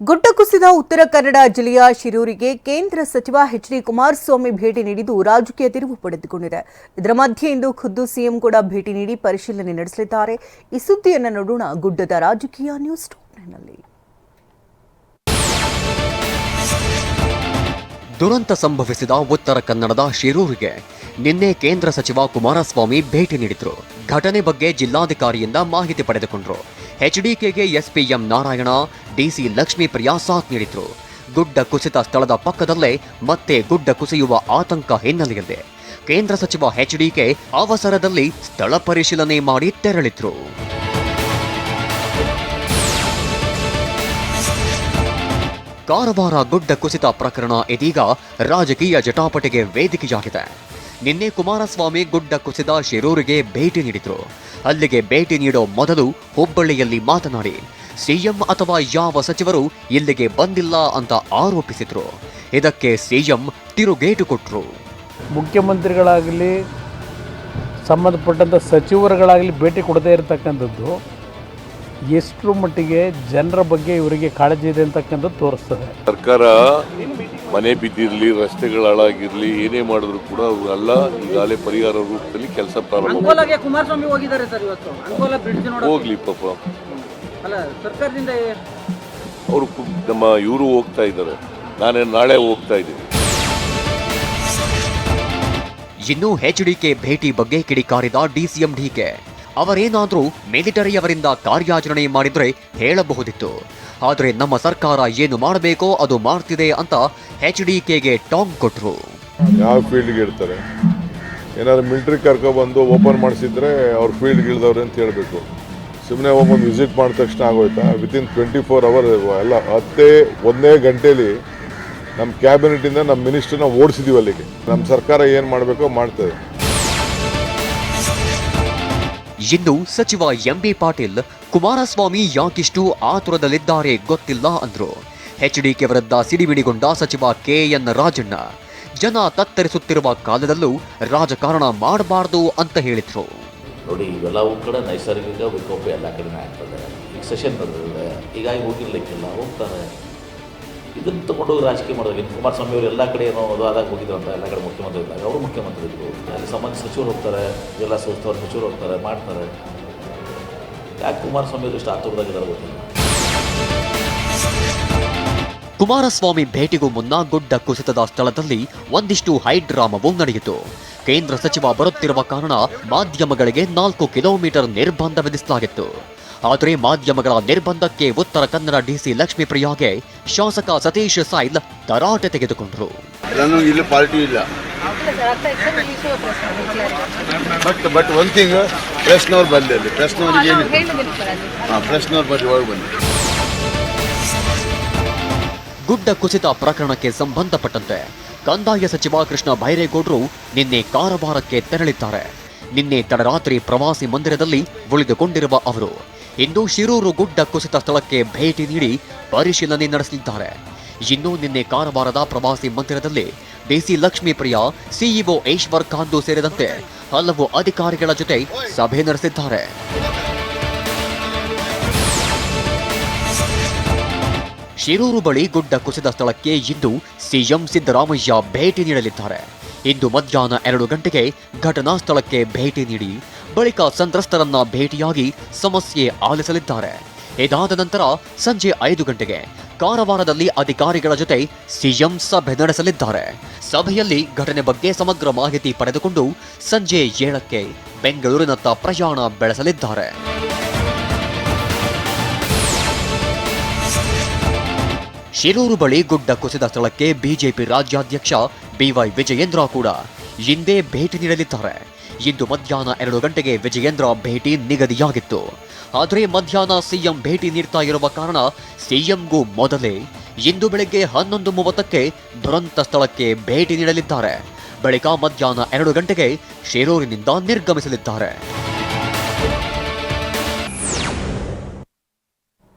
ಗುಡ್ಡ ಕುಸಿದ ಉತ್ತರ ಕನ್ನಡ ಜಿಲ್ಲೆಯ ಶಿರೂರಿಗೆ ಕೇಂದ್ರ ಸಚಿವ ಎಚ್ ಡಿ ಕುಮಾರಸ್ವಾಮಿ ಭೇಟಿ ನೀಡಿದ್ದು ರಾಜಕೀಯ ತಿರುವು ಪಡೆದುಕೊಂಡಿದೆ. ಇದರ ಮಧ್ಯೆ ಇಂದು ಖುದ್ದು ಸಿಎಂ ಕೂಡ ಭೇಟಿ ನೀಡಿ ಪರಿಶೀಲನೆ ನಡೆಸಲಿದ್ದಾರೆ. ಈ ಸುದ್ದಿಯನ್ನು ನೋಡೋಣ ಗುಡ್ಡದ ರಾಜಕೀಯ ನ್ಯೂಸ್ ಟಾಪ್ನಲ್ಲಿ ದುರಂತ ಸಂಭವಿಸಿದ ಉತ್ತರ ಕನ್ನಡದ ಶಿರೂರಿಗೆ ನಿನ್ನೆ ಕೇಂದ್ರ ಸಚಿವ ಕುಮಾರಸ್ವಾಮಿ ಭೇಟಿ ನೀಡಿದ್ರು. ಘಟನೆ ಬಗ್ಗೆ ಜಿಲ್ಲಾಧಿಕಾರಿಯಿಂದ ಮಾಹಿತಿ ಪಡೆದುಕೊಂಡ್ರು. ಎಚ್ಡಿಕೆಗೆ ಎಸ್ಪಿಎಂ ನಾರಾಯಣ, ಡಿಸಿ ಲಕ್ಷ್ಮೀಪ್ರಿಯಾ ಸಾಥ್ ನೀಡಿದ್ರು. ಗುಡ್ಡ ಕುಸಿತ ಸ್ಥಳದ ಪಕ್ಕದಲ್ಲೇ ಮತ್ತೆ ಗುಡ್ಡ ಕುಸಿಯುವ ಆತಂಕ ಹಿನ್ನೆಲೆಯಲ್ಲಿ ಕೇಂದ್ರ ಸಚಿವ ಎಚ್ಡಿಕೆ ಅವಸರದಲ್ಲಿ ಸ್ಥಳ ಪರಿಶೀಲನೆ ಮಾಡಿ ತೆರಳಿದ್ರು. ಕಾರವಾರ ಗುಡ್ಡ ಕುಸಿತ ಪ್ರಕರಣ ಇದೀಗ ರಾಜಕೀಯ ಜಟಾಪಟಿಗೆ ವೇದಿಕೆಯಾಗಿದೆ ನಿನ್ನೆ ಕುಮಾರಸ್ವಾಮಿ ಗುಡ್ಡ ಕುಸಿದ ಶಿರೂರಿಗೆ ಭೇಟಿ ನೀಡಿದ್ರು. ಅಲ್ಲಿಗೆ ಭೇಟಿ ನೀಡೋ ಮೊದಲು ಹುಬ್ಬಳ್ಳಿಯಲ್ಲಿ ಮಾತನಾಡಿ, ಸಿಎಂ ಅಥವಾ ಯಾವ ಸಚಿವರು ಇಲ್ಲಿಗೆ ಬಂದಿಲ್ಲ ಅಂತ ಆರೋಪಿಸಿದ್ರು. ಇದಕ್ಕೆ ಸಿಎಂ ತಿರುಗೇಟು ಕೊಟ್ಟರು ಮುಖ್ಯಮಂತ್ರಿಗಳಾಗಲಿ, ಸಂಬಂಧಪಟ್ಟಂಥ ಸಚಿವರುಗಳಾಗಲಿ ಭೇಟಿ ಕೊಡದೇ ಇರತಕ್ಕಂಥದ್ದು ಎಷ್ಟರ ಮಟ್ಟಿಗೆ ಜನರ ಬಗ್ಗೆ ಇವರಿಗೆ ಕಾಳಜಿ ಇದೆ ಅಂತಕ್ಕಂಥದ್ದು ತೋರಿಸ್ತದೆ. ಸರ್ಕಾರ ಮನೆ ಬಿದ್ದಿರಲಿ ರಸ್ತೆಗಳ ಹಾಳಾಗಿರಲಿ ಏನೇ ಮಾಡಿದ್ರು ಕೂಡ ಅವರೆಲ್ಲ ಈಗಾಗಲೇ ಪರಿಹಾರ ರೂಪದಲ್ಲಿ ಕೆಲಸ ಪ್ರಾರಂಭ ಕುಮಾರಸ್ವಾಮಿ ಹೋಗಿದ್ದಾರೆ ಸರ್ ಇವತ್ತು. ಅಂಕೋಲಾ ಬ್ರಿಡ್ಜ್ ನೋಡ ಹೋಗ್ಲಿ ಪಾಪ. ಅಲ್ಲ ಸರ್ಕಾರದಿಂದ ಅವರು ನಮ್ಮ ಇವರು ಹೋಗ್ತಾ ಇದ್ದಾರೆ. ನಾನೇ ನಾಳೆ ಹೋಗ್ತಾ ಇದ್ದೀನಿ. ಇನ್ನು ಎಚ್ಡಿಕೆ ಭೇಟಿ ಬಗ್ಗೆ ಕಿಡಿಕಾರಿದ ಡಿಸಿಎಂ ಡಿಕೆ ಅವರೇನಾದ್ರೂ ಮಿಲಿಟರಿಯವರಿಂದ ಕಾರ್ಯಾಚರಣೆ ಮಾಡಿದರೆ ಹೇಳಬಹುದಿತ್ತು. ಆದರೆ ನಮ್ಮ ಸರ್ಕಾರ ಏನು ಮಾಡಬೇಕೋ ಅದು ಮಾಡ್ತಿದೆ ಅಂತ ಎಚ್ ಡಿ ಕೆಗೆ ಟಾಂಗ್ ಕೊಟ್ಟರು ಯಾವ ಫೀಲ್ಡ್ಗೆ ಇರ್ತಾರೆ? ಏನಾದ್ರು ಮಿಲ್ಟ್ರಿ ಕರ್ಕೊಬಂದು ಓಪನ್ ಮಾಡಿಸಿದ್ರೆ ಅವ್ರ ಫೀಲ್ಡ್ಗೆ ಇಳಿದವ್ರೆ ಅಂತ ಹೇಳಬೇಕು. ಸುಮ್ಮನೆ ಹೋಗ್ಬಂದು ವಿಸಿಟ್ ಮಾಡಿದ ತಕ್ಷಣ ಆಗೋಯ್ತಾ? ವಿತಿನ್ ಟ್ವೆಂಟಿ ಫೋರ್ ಅವರ್ ಎಲ್ಲ ಹತ್ತೇ ಒಂದೇ ಗಂಟೆಲಿ ನಮ್ಮ ಕ್ಯಾಬಿನೆಟಿಂದ ನಮ್ಮ ಮಿನಿಸ್ಟರ್ನ ಓಡಿಸಿದೀವಿ ಅಲ್ಲಿಗೆ. ನಮ್ಮ ಸರ್ಕಾರ ಏನು ಮಾಡಬೇಕೋ ಮಾಡ್ತದೆ. ಇನ್ನು ಸಚಿವ ಎಂಬಿ ಪಾಟೀಲ್ ಕುಮಾರಸ್ವಾಮಿ ಯಾಕಿಷ್ಟು ಆತುರದಲ್ಲಿದ್ದಾರೆ ಗೊತ್ತಿಲ್ಲ ಅಂದ್ರು. ಎಚ್ಡಿಕೆ ವಿರುದ್ಧ ಸಿಡಿಬಿಡಿಗೊಂಡ ಸಚಿವ ಕೆಎನ್ ರಾಜಣ್ಣ, ಜನ ತತ್ತರಿಸುತ್ತಿರುವ ಕಾಲದಲ್ಲೂ ರಾಜಕಾರಣ ಮಾಡಬಾರದು ಅಂತ ಹೇಳಿದ್ರು. ನೋಡಿ, ಇವೆಲ್ಲವೂ ಕೂಡ ನೈಸರ್ಗಿಕ ವಿಕೋಪ ಎಲ್ಲ ಕಡೆನೇ ಆಗ್ತದೆ. ಈಗ ಸೆಷನ್ ಬರ್ತದೆ ಹೀಗಾಗಿ ಹೋಗಿರ್ಲಿಕ್ಕಿಲ್ಲ, ಹೋಗ್ತಾರೆ. ಇದನ್ನು ತಗೊಂಡು ರಾಜಕೀಯ ಮಾಡೋದು ಇನ್ನು ಕುಮಾರಸ್ವಾಮಿ ಅವರು ಎಲ್ಲ ಕಡೆ ಏನೋ ಅದು ಆದಾಗ ಅಂತ ಎಲ್ಲ ಕಡೆ ಮುಖ್ಯಮಂತ್ರಿ ಇದ್ದಾಗ, ಅವರು ಮುಖ್ಯಮಂತ್ರಿ ಇದ್ರು. ಅಲ್ಲಿ ಸಂಬಂಧ ಸಚಿವರು ಹೋಗ್ತಾರೆ, ಜಿಲ್ಲಾ ಸಂಸ್ಥೆಯವರು ಸಚಿವರು ಹೋಗ್ತಾರೆ, ಮಾಡ್ತಾರೆ. ಯಾಕೆ ಕುಮಾರಸ್ವಾಮಿ ಅವರು ಇಷ್ಟು ಆತುರದಾಗಿದ್ದಾರೆ ಗೊತ್ತಿಲ್ಲ. ಕುಮಾರಸ್ವಾಮಿ ಭೇಟಿಗೂ ಮುನ್ನ ಗುಡ್ಡ ಕುಸಿತದ ಸ್ಥಳದಲ್ಲಿ ಒಂದಿಷ್ಟು ಹೈಡ್ರಾಮವು ನಡೆಯಿತು. ಕೇಂದ್ರ ಸಚಿವ ಬರುತ್ತಿರುವ ಕಾರಣ ಮಾಧ್ಯಮಗಳಿಗೆ ನಾಲ್ಕು ಕಿಲೋಮೀಟರ್ ನಿರ್ಬಂಧ ವಿಧಿಸಲಾಗಿತ್ತು. ಆದರೆ ಮಾಧ್ಯಮಗಳ ನಿರ್ಬಂಧಕ್ಕೆ ಉತ್ತರ ಕನ್ನಡ ಡಿಸಿ ಲಕ್ಷ್ಮೀಪ್ರಿಯಾಗೆ ಶಾಸಕ ಸತೀಶ್ ಸೈಲ್ ತರಾಟೆ ತೆಗೆದುಕೊಂಡರು. ನಾನು ಇಲ್ಲಿ ಪಾರ್ಟಿ ಇಲ್ಲ. ಬಟ್ ಬಟ್ ಒನ್ ಥಿಂಗ್ ಪ್ರೆಸ್ನವ್ರು ಬಂದೆ ಅಲ್ಲಿ. ಪ್ರೆಸ್ನವ್ರಿಗೆ ಏನು ಹಾಂ ಪ್ರೆಸ್ನವ್ರು ಬರ್ರಿ ಒಳಗೆ ಬನ್ನಿ ಗುಡ್ಡ ಕುಸಿತ ಪ್ರಕರಣಕ್ಕೆ ಸಂಬಂಧಪಟ್ಟಂತೆ ಕಂದಾಯ ಸಚಿವ ಕೃಷ್ಣ ಬೈರೇಗೌಡರು ನಿನ್ನೆ ಕಾರವಾರಕ್ಕೆ ತೆರಳಿದ್ದಾರೆ. ನಿನ್ನೆ ತಡರಾತ್ರಿ ಪ್ರವಾಸಿ ಮಂದಿರದಲ್ಲಿ ಉಳಿದುಕೊಂಡಿರುವ ಅವರು ಇಂದು ಶಿರೂರು ಗುಡ್ಡ ಕುಸಿತ ಸ್ಥಳಕ್ಕೆ ಭೇಟಿ ನೀಡಿ ಪರಿಶೀಲನೆ ನಡೆಸಲಿದ್ದಾರೆ. ಇನ್ನು ನಿನ್ನೆ ಕಾರವಾರದ ಪ್ರವಾಸಿ ಮಂದಿರದಲ್ಲಿ ಡಿಸಿ ಲಕ್ಷ್ಮೀಪ್ರಿಯಾ ಸಿಇಒ ಈಶ್ವರ್ ಖಾಂದು ಸೇರಿದಂತೆ ಹಲವು ಅಧಿಕಾರಿಗಳ ಜೊತೆ ಸಭೆ ನಡೆಸಿದ್ದಾರೆ. ಶಿರೂರು ಬಳಿ ಗುಡ್ಡ ಕುಸಿದ ಸ್ಥಳಕ್ಕೆ ಇಂದು ಸಿಎಂ ಸಿದ್ದರಾಮಯ್ಯ ಭೇಟಿ ನೀಡಲಿದ್ದಾರೆ. ಇಂದು ಮಧ್ಯಾಹ್ನ ಎರಡು ಗಂಟೆಗೆ ಘಟನಾ ಸ್ಥಳಕ್ಕೆ ಭೇಟಿ ನೀಡಿ ಬಳಿಕ ಸಂತ್ರಸ್ತರನ್ನ ಭೇಟಿಯಾಗಿ ಸಮಸ್ಯೆ ಆಲಿಸಲಿದ್ದಾರೆ. ಇದಾದ ನಂತರ ಸಂಜೆ ಐದು ಗಂಟೆಗೆ ಕಾರವಾರದಲ್ಲಿ ಅಧಿಕಾರಿಗಳ ಜೊತೆ ಸಿಎಂ ಸಭೆ ನಡೆಸಲಿದ್ದಾರೆ. ಸಭೆಯಲ್ಲಿ ಘಟನೆ ಬಗ್ಗೆ ಸಮಗ್ರ ಮಾಹಿತಿ ಪಡೆದುಕೊಂಡು ಸಂಜೆ ಏಳಕ್ಕೆ ಬೆಂಗಳೂರಿನತ್ತ ಪ್ರಯಾಣ ಬೆಳೆಸಲಿದ್ದಾರೆ. ಶಿರೂರು ಬಳಿ ಗುಡ್ಡ ಕುಸಿದ ಸ್ಥಳಕ್ಕೆ ಬಿಜೆಪಿ ರಾಜ್ಯಾಧ್ಯಕ್ಷ ಬಿವೈ ವಿಜಯೇಂದ್ರ ಕೂಡ ಇಂದೇ ಭೇಟಿ ನೀಡಲಿದ್ದಾರೆ. ಇಂದು ಮಧ್ಯಾಹ್ನ ಎರಡು ಗಂಟೆಗೆ ವಿಜಯೇಂದ್ರ ಭೇಟಿ ನಿಗದಿಯಾಗಿತ್ತು. ಆದರೆ ಮಧ್ಯಾಹ್ನ ಸಿಎಂ ಭೇಟಿ ನೀಡ್ತಾ ಇರುವ ಕಾರಣ ಸಿಎಂಗೂ ಮೊದಲೇ ಇಂದು ಬೆಳಗ್ಗೆ ಹನ್ನೊಂದು ಮೂವತ್ತಕ್ಕೆ ದುರಂತ ಸ್ಥಳಕ್ಕೆ ಭೇಟಿ ನೀಡಲಿದ್ದಾರೆ. ಬಳಿಕ ಮಧ್ಯಾಹ್ನ ಎರಡು ಗಂಟೆಗೆ ಶಿರೂರಿನಿಂದ ನಿರ್ಗಮಿಸಲಿದ್ದಾರೆ.